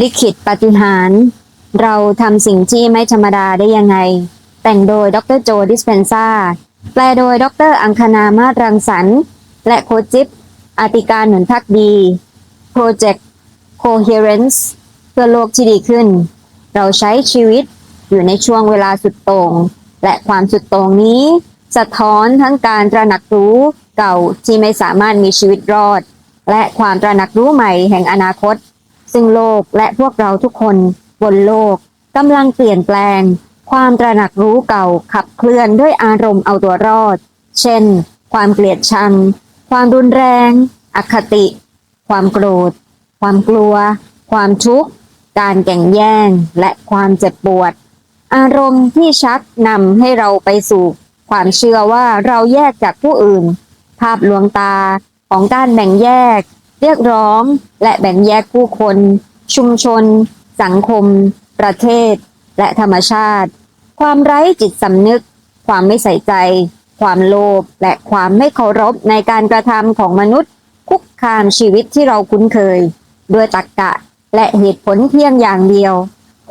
ลิขิตปาฏิหารย์เราทำสิ่งที่ไม่ธรรมดาได้ยังไง แต่งโดยดรโจดิสเพนซาแปลโดยดรอังคณามาศรังสรรค์และโคจิปอาติการหนุนพักดี Project Coherence เพื่อโลกที่ดีขึ้น เราใช้ชีวิตอยู่ในช่วงเวลาสุดโต่ง และความสุดโต่งนี้ สะท้อนทั้งการตระหนักรู้เก่าที่ไม่สามารถมีชีวิตรอด และความตระหนักรู้ใหม่แห่งอนาคต ซึ่งโลกและพวกเราทุกคนบนโลกกำลังเปลี่ยนแปลง ความตระหนักรู้เก่าขับเคลื่อนด้วยอารมณ์เอาตัวรอด เช่น ความเกลียดชัง ความรุนแรง อคติ ความโกรธ ความกลัว ความทุกข์ การแก่งแย่ง และความเจ็บปวด อารมณ์ที่ชักนำให้เราไปสู่ ความเชื่อว่าเราแยกจากผู้อื่น ภาพลวงตาของการแบ่งแยก เรียกร้องและแบ่งแยกผู้คน ชุมชน สังคม ประเทศ และธรรมชาติ ความไร้จิตสำนึก ความไม่ใส่ใจ ความโลภและความไม่เคารพในการกระทำของมนุษย์ คุกคามชีวิตที่เราคุ้นเคย ด้วยตรรกกะและเหตุผลเพียงอย่างเดียว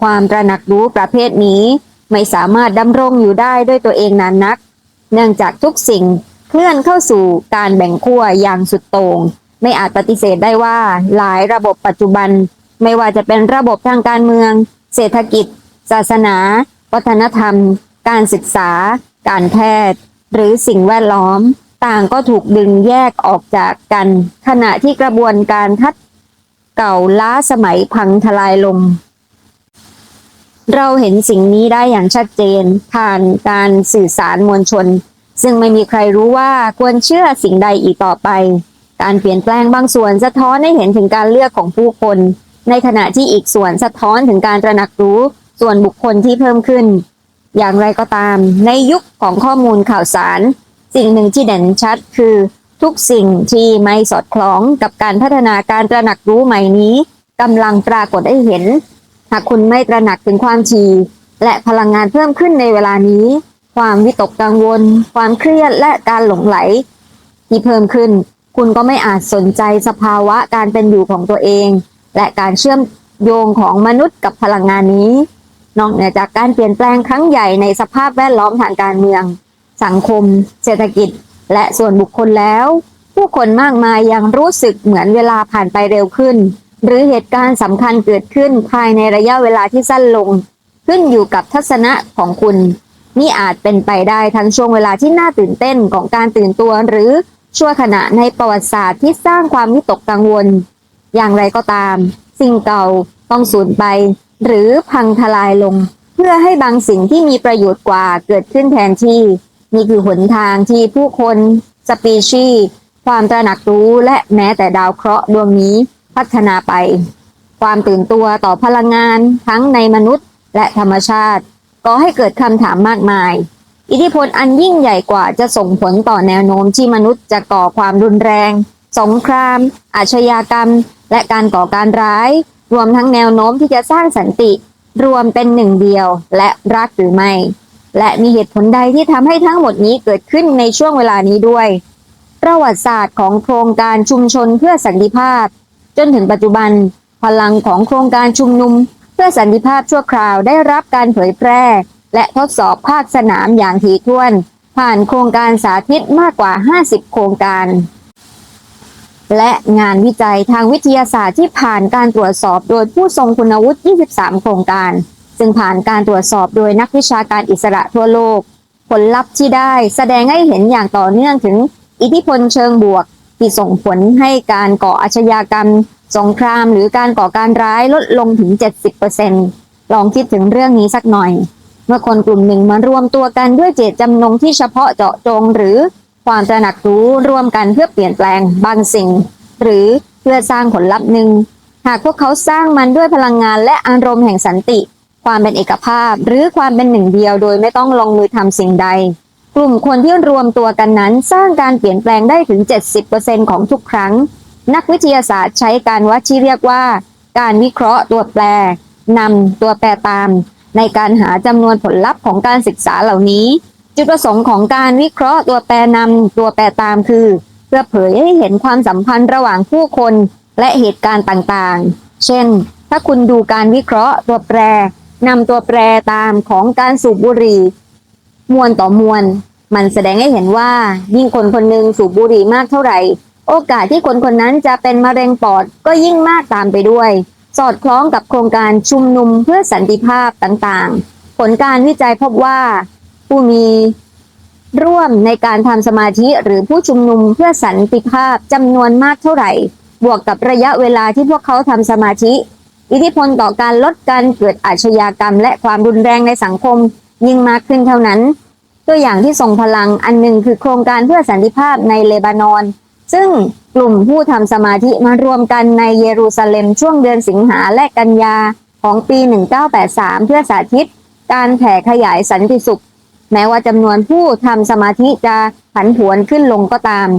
ความตระหนักรู้ประเภทนี้ไม่สามารถดำรงอยู่ได้ด้วยตัวเองนานนัก เนื่องจากทุกสิ่งเคลื่อนเข้าสู่การแบ่งขั้วอย่างสุดโต่ง ไม่อาจปฏิเสธได้ว่าหลายระบบปัจจุบัน ไม่ว่าจะเป็นระบบทางการเมือง เศรษฐกิจ ศาสนา วัฒนธรรม การศึกษา การแพทย์ หรือสิ่งแวดล้อม ต่างก็ถูกดึงแยกออกจากกัน ขณะที่กระบวนการทัดเก่าล้าสมัยพังทลายลง เราเห็นสิ่งนี้ได้อย่างชัดเจน ผ่านการสื่อสารมวลชน ซึ่งไม่มีใครรู้ว่าควรเชื่อสิ่งใดอีกต่อไป การเปลี่ยนแปลงบางส่วนสะท้อนให้เห็นถึงการเลือกของผู้คน ในขณะที่อีกส่วนสะท้อนถึงการตระหนักรู้ส่วนบุคคลที่เพิ่มขึ้น อย่างไรก็ตาม ในยุคของข้อมูลข่าวสาร สิ่งหนึ่งที่เด่นชัดคือ ทุกสิ่งที่ไม่สอดคล้องกับการพัฒนาการตระหนักรู้ใหม่นี้กำลังปรากฏให้เห็น หากคุณไม่ตระหนักถึงความถี่และพลังงานเพิ่มขึ้นในเวลานี้ ความวิตกกังวล ความเครียดและการหลงไหล ที่เพิ่มขึ้น คุณก็ไม่อาจสนใจสภาวะการเป็นอยู่ของตัวเอง และการเชื่อมโยงของมนุษย์กับพลังงานนี้ นอกเหนือจากการเปลี่ยนแปลงครั้งใหญ่ในสภาพแวดล้อมทางการเมือง สังคม เศรษฐกิจ และส่วนบุคคลแล้ว ผู้คนมากมายยังรู้สึกเหมือนเวลาผ่านไปเร็วขึ้น หรือเหตุการณ์สำคัญเกิดขึ้นภายในระยะเวลาที่สั้นลง ขึ้นอยู่กับทัศนะของคุณนี่อาจเป็นไปได้ทั้งช่วงเวลาที่น่าตื่นเต้นของการตื่นตัวหรือ ชั่วขณะในประวัติศาสตร์ที่สร้างความวิตกกังวล อย่างไรก็ตาม สิ่งเก่าต้องสูญไป หรือพังทลายลง เพื่อให้บางสิ่งที่มีประโยชน์กว่าเกิดขึ้นแทนที่ นี่คือหนทางที่ผู้คน สปีชีความตระหนักรู้และแม้แต่ดาวเคราะห์ดวงนี้พัฒนาไป ความตื่นตัวต่อพลังงานทั้งในมนุษย์และธรรมชาติก่อให้เกิดคำถามมากมาย อิทธิพลอันยิ่งใหญ่กว่าจะส่งผลต่อแนวโน้มที่มนุษย์จะก่อความรุนแรง สงคราม อาชญากรรม และการก่อการร้าย รวมทั้งแนวโน้มที่จะสร้างสันติ รวมเป็นหนึ่งเดียว และรักหรือไม่ และมีเหตุผลใดที่ทำให้ทั้งหมดนี้เกิดขึ้นในช่วงเวลานี้ด้วย ประวัติศาสตร์ของโครงการชุมชนเพื่อสันติภาพ จนถึงปัจจุบัน พลังของโครงการชุมนุม เพื่อสันติภาพชั่วคราวได้รับการเผยแพร่ และทดสอบภาคสนามอย่างถี่ถ้วน ผ่านโครงการสาธิตมากกว่า 50 โครงการ และงานวิจัยทางวิทยาศาสตร์ที่ผ่านการตรวจสอบโดยผู้ทรงคุณวุฒิ 23 โครงการ ซึ่งผ่านการตรวจสอบโดยนักวิชาการอิสระทั่วโลก ผลลัพธ์ที่ได้แสดงให้เห็นอย่างต่อเนื่องถึงอิทธิพลเชิงบวก ที่ส่งผลให้การก่ออาชญากรรม สงคราม หรือการก่อการร้ายลดลงถึง 70%ลองคิดถึงเรื่องนี้สักหน่อย เมื่อคนกลุ่มหนึ่งมารวมตัวกันด้วยเจตจำนงที่เฉพาะเจาะจงหรือความตระหนักรู้ร่วมกันเพื่อเปลี่ยนแปลงบางสิ่ง หรือเพื่อสร้างผลลัพธ์หนึ่งหากพวกเขาสร้างมันด้วยพลังงานและอารมณ์แห่งสันติ ความเป็นเอกภาพ หรือความเป็นหนึ่งเดียวโดยไม่ต้องลงมือทำสิ่งใด กลุ่มคนที่รวมตัวกันนั้นสร้างการเปลี่ยนแปลงได้ถึง 70%ของทุกครั้ง นักวิทยาศาสตร์ใช้การวัดที่เรียกว่า การวิเคราะห์ตัวแปรนำตัวแปรตาม ในการหาจำนวนผลลัพธ์ของการศึกษาเหล่านี้ จุดประสงค์ของการวิเคราะห์ตัวแปรนำตัวแปรตามคือ เพื่อเผยให้เห็นความสัมพันธ์ระหว่างผู้คนและเหตุการณ์ต่างๆ เช่น ถ้าคุณดูการวิเคราะห์ตัวแปรนำตัวแปรตามของการสูบบุหรี่ มวลต่อมวล มันแสดงให้เห็นว่า ยิ่งคนคนหนึ่งสูบบุหรี่มากเท่าไหร่ โอกาสที่คนคนนั้นจะเป็นมะเร็งปอดก็ยิ่งมากตามไปด้วย สอดคล้องกับโครงการชุมนุมเพื่อสันติภาพต่างๆ ผลการวิจัยพบว่าผู้มีร่วมในการทำสมาธิหรือผู้ชุมนุมเพื่อสันติภาพจำนวนมากเท่าไหร่ บวกกับระยะเวลาที่พวกเขาทำสมาธิ อิทธิพลต่อการลดการเกิดอาชญากรรม และความรุนแรงในสังคมยิ่งมากขึ้นเท่านั้น ตัวอย่างที่ทรงพลังอันหนึ่งคือโครงการเพื่อสันติภาพในเลบานอน ซึ่งกลุ่มผู้ทำสมาธิมารวมกันในเยรูซาเล็มช่วงเดือนสิงหาและกันยาของปี 1983 เพื่อสาธิต การแผ่ขยายสันติสุข แม้ว่าจำนวนผู้ทำสมาธิจะผันผวนขึ้นลงก็ตาม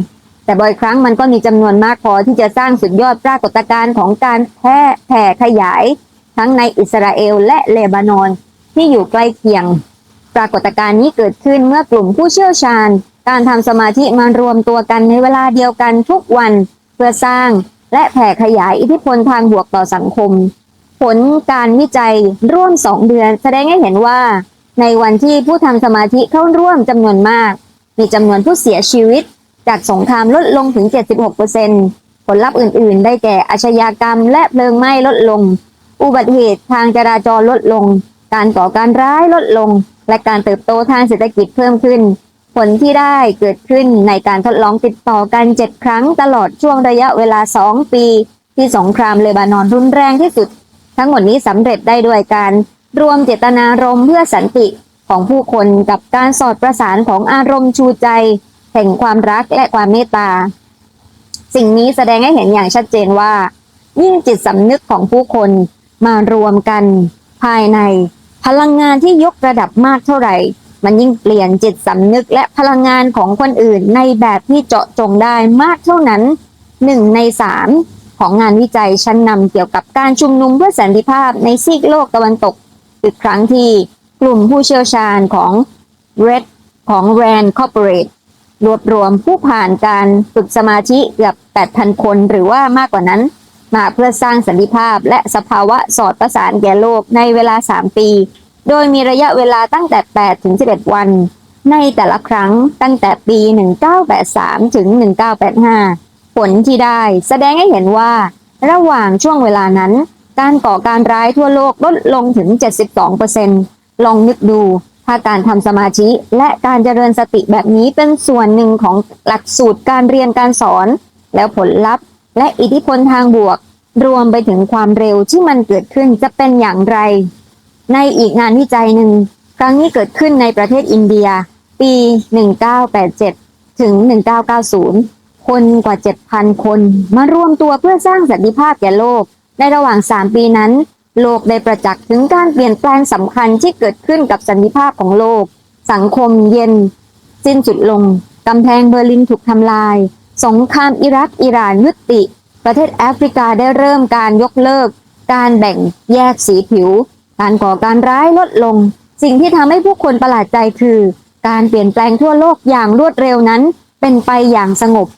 แต่บ่อยครั้งมันก็มีจำนวนมากพอที่จะสร้างสุดยอดปรากฏการณ์ของการแพร่แผ่ขยาย ทั้งในอิสราเอลและเลบานอนที่อยู่ใกล้เคียง ปรากฏการณ์นี้เกิดขึ้นเมื่อกลุ่มผู้เชี่ยวชาญ การทำสมาธิมารวมตัวกันในเวลาเดียวกันทุกวันเพื่อสร้างและแผ่ขยายอิทธิพลทางบวกต่อสังคม ผลการวิจัยร่วม 2 เดือน แสดงให้เห็นว่า ในวันที่ผู้ทำสมาธิเข้าร่วมจำนวนมาก มีจำนวนผู้เสียชีวิต จากสงครามลดลงถึง 76%ผลลัพธ์อื่น ๆ ได้แก่อาชญากรรม และเพลิงไหม้ลดลง อุบัติเหตุทางจราจรลดลง การก่อการร้ายลดลง และการเติบโตทางเศรษฐกิจเพิ่มขึ้น ผลที่ได้เกิดขึ้นในการทดลองติดต่อกัน 7 ครั้งตลอดช่วงระยะเวลา 2 ปี ที่สงครามเลบานอนรุนแรงที่สุด ทั้งหมดนี้สำเร็จได้ด้วยการรวมเจตนารมณ์เพื่อสันติของผู้คนกับการสอดประสานของอารมณ์ชูใจ แห่งความรักและความเมตตา สิ่งนี้แสดงให้เห็นอย่างชัดเจนว่า ยิ่งจิตสำนึกของผู้คนมารวมกัน ภายใน พลังงานที่ยกระดับมากเท่าไหร่ มันยิ่งเปลี่ยนจิตสำนึกและพลังงานของคนอื่นในแบบที่เจาะจงได้มากเท่านั้นหนึ่งในสามของงานวิจัยชั้นนำเกี่ยวกับการชุมนุมเพื่อสันติภาพในซีกโลกตะวันตก อีกครั้งที่กลุ่มผู้เชี่ยวชาญของ Red ของ Rand Corporate รวบรวมผู้ผ่านการฝึกสมาธิเกือบ 8,000 คนหรือว่ามากกว่านั้น มาเพื่อสร้างสันติภาพและสภาวะสอดประสานแก่โลกในเวลา 3 ปี โดยมีระยะเวลาตั้งแต่ 8 ถึง 11 วัน ในแต่ละครั้งตั้งแต่ปี 1983 ถึง 1985 ผลที่ได้แสดงให้เห็นว่า ระหว่างช่วงเวลานั้น การก่อการร้ายทั่วโลกลดลงถึง 72%ลองนึกดูถ้าการทำสมาธิและการเจริญสติแบบนี้เป็นส่วนหนึ่งของหลักสูตรการเรียนการสอน แล้วผลลัพธ์ และอิทธิพลทางบวก รวมไปถึงความเร็วที่มันเกิดขึ้นจะเป็นอย่างไร ในอีกงานวิจัยหนึ่ง ครั้งนี้เกิดขึ้นในประเทศอินเดีย ปี 1987 ถึง 1990 คนกว่า 7,000 คนมารวมตัวเพื่อสร้างสันติภาพแก่โลก ในระหว่าง 3 ปีนั้น โลกได้ประจักษ์ถึงการเปลี่ยนแปลงสำคัญที่เกิดขึ้นกับสันติภาพของโลก สังคมเย็น สิ้นสุดลงกำแพงเบอร์ลินถูกทำลาย สงครามอิรักอิหร่านยุติ ประเทศแอฟริกาได้เริ่มการยกเลิก การแบ่งแยกสีผิว การก่อการร้ายลดลง สิ่งที่ทำให้ผู้คนประหลาดใจคือ การเปลี่ยนแปลงทั่วโลกอย่างรวดเร็วนั้น เป็นไปอย่างสงบ